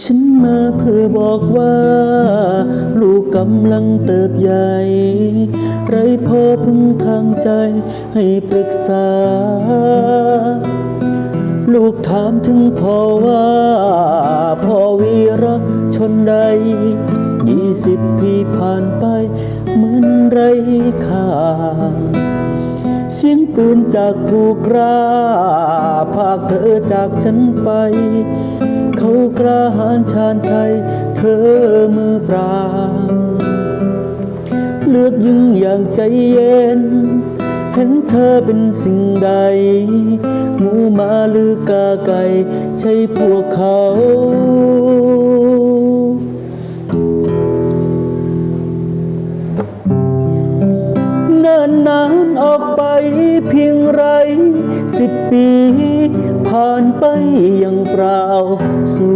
ฉันมาเพื่อบอกว่า กำลังเติบใหญ่ ไรพ่อพึ่งทางใจให้ปรึกษา ลูกถามถึงพ่อว่า พ่อวีระชนใด ยี่สิบปีผ่านไป เหมือนไรค่าเสียงปืนจากผู้กล้าภาคเธอจากฉันไป เขากล้าหาญชาญชัย เธอมือปรา ลือกยิ่งอย่างใจเย็น เห็นเธอเป็นสิ่งใด หมูมาหรือกาไก่ใช่พวกเขาเนิ่นนานออกไปเพียงไรสิบปี ผ่านไปอย่างเปล่าสู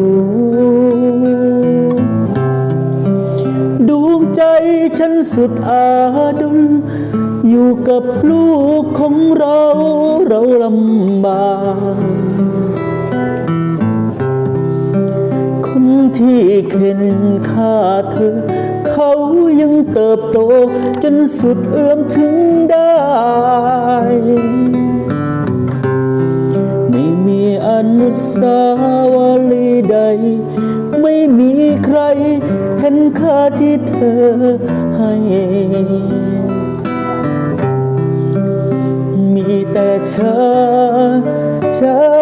สุดอาดุล อยู่กับลูกของเราเราลำบากคนที่เข็นฆ่าเธอ เขายังเติบโต จนสุดเอื้อมถึงได้ไม่มีอนุสาวรีย์ นค่าที่เธอให้ มีแต่ฉันฉัน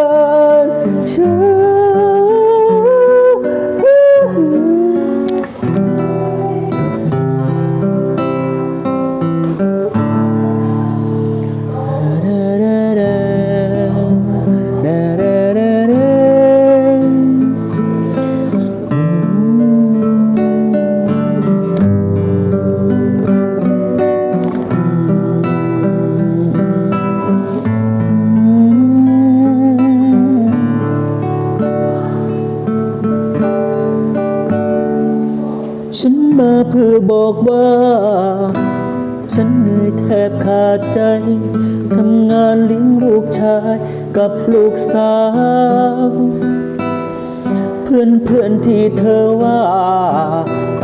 มาเพื่อบอกว่า ฉันเหนื่อยแทบขาดใจ ทำงานเลี้ยงลูกชายกับลูกสาว เพื่อนเพื่อนที่เธอว่า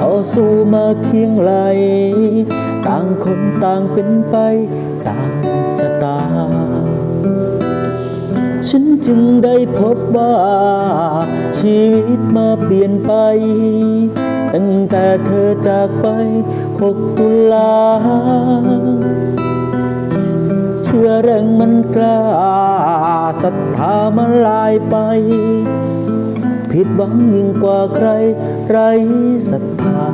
ต่อสู้มาเคียงไหล ต่างคนต่างเป็นไป ต่างชะตา ฉันจึงได้พบว่า ชีวิตมาเปลี่ยนไป ตั้งแต่เธอจากไปหกตุลา เชื่อแรงมันกล้าศรัทธามาลายไป ผิดหวังยิ่งกว่าใครไรศรัทธา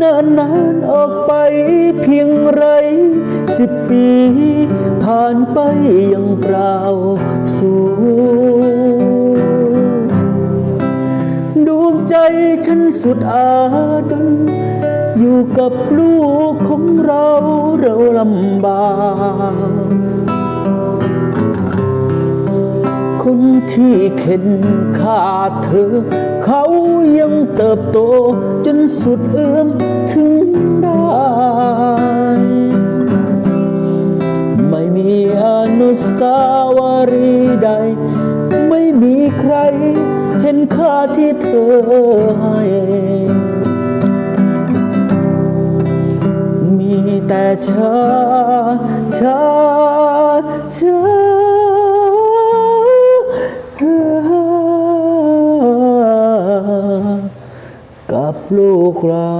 นานนานๆออกไปเพียงไร สิบปี ผ่านไปย่างเปล่าสูญดวงใจฉันสุดอาดุลอยู่กับลูกของเราเราลำบากคนที่เข็นฆ่าเธอ เขายังเติบโตจนสุดเอื้อมาที่เธอให้ มีแต่ฉันฉันฉันกับลูกเรา